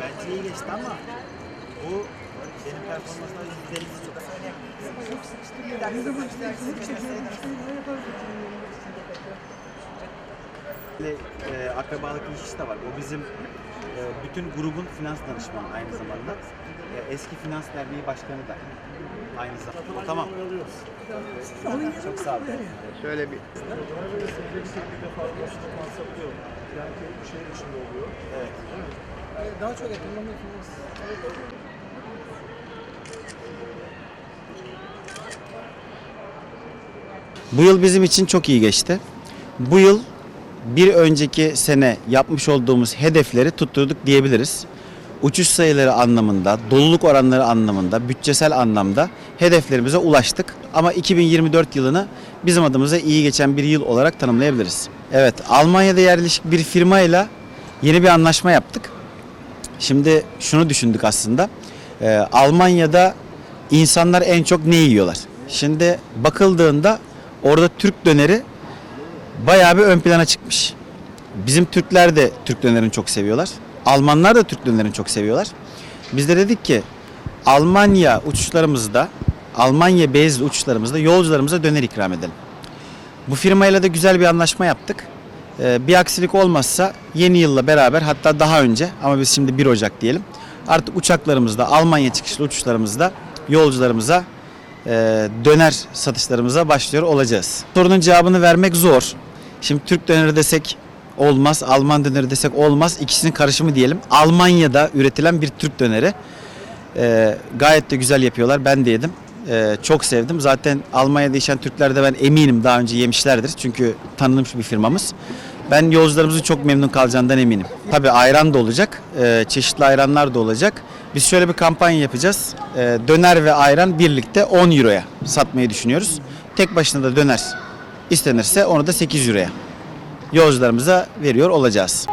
Bence iyi geçti ama bu senin performansına elli çok e, akrabalık ilişkisi de var. O bizim bütün grubun finans danışmanı aynı zamanda. E, eski Finans Derneği Başkanı da aynı zamanda. Tamam. Çok sağ olun. Şöyle bir Evet. Daha çok ekonomi finans. Bu yıl bizim için çok iyi geçti. Bu yıl bir önceki sene yapmış olduğumuz hedefleri tutturduk diyebiliriz. Uçuş sayıları anlamında, doluluk oranları anlamında, bütçesel anlamda hedeflerimize ulaştık. Ama 2024 yılını bizim adımıza iyi geçen bir yıl olarak tanımlayabiliriz. Evet, Almanya'da yerleşik bir firmayla yeni bir anlaşma yaptık. Şimdi şunu düşündük aslında. Ee, Almanya'da insanlar en çok ne yiyorlar? Şimdi bakıldığında orada Türk döneri bayağı bir ön plana çıkmış. Bizim Türkler de Türk dönerini çok seviyorlar. Almanlar da Türk dönerini çok seviyorlar. Biz de dedik ki Almanya uçuşlarımızda, Almanya bezli uçuşlarımızda yolcularımıza döner ikram edelim. Bu firmayla da güzel bir anlaşma yaptık. Ee, bir aksilik olmazsa yeni yılla beraber hatta daha önce ama biz şimdi 1 Ocak diyelim. Artık uçaklarımızda Almanya çıkışlı uçuşlarımızda yolcularımıza e, döner satışlarımıza başlıyor olacağız. Sorunun cevabını vermek zor. Şimdi Türk döneri desek olmaz, Alman döneri desek olmaz. İkisinin karışımı diyelim. Almanya'da üretilen bir Türk döneri. E, gayet de güzel yapıyorlar. Ben de yedim. E, çok sevdim. Zaten Almanya'da yaşayan Türkler de ben eminim daha önce yemişlerdir. Çünkü tanınmış bir firmamız. Ben yolcularımızın çok memnun kalacağından eminim. Tabii ayran da olacak, e, çeşitli ayranlar da olacak. Biz şöyle bir kampanya yapacağız. E, döner ve ayran birlikte 10 euroya satmayı düşünüyoruz. Tek başına da döner istenirse onu da 8 euroya yolcularımıza veriyor olacağız.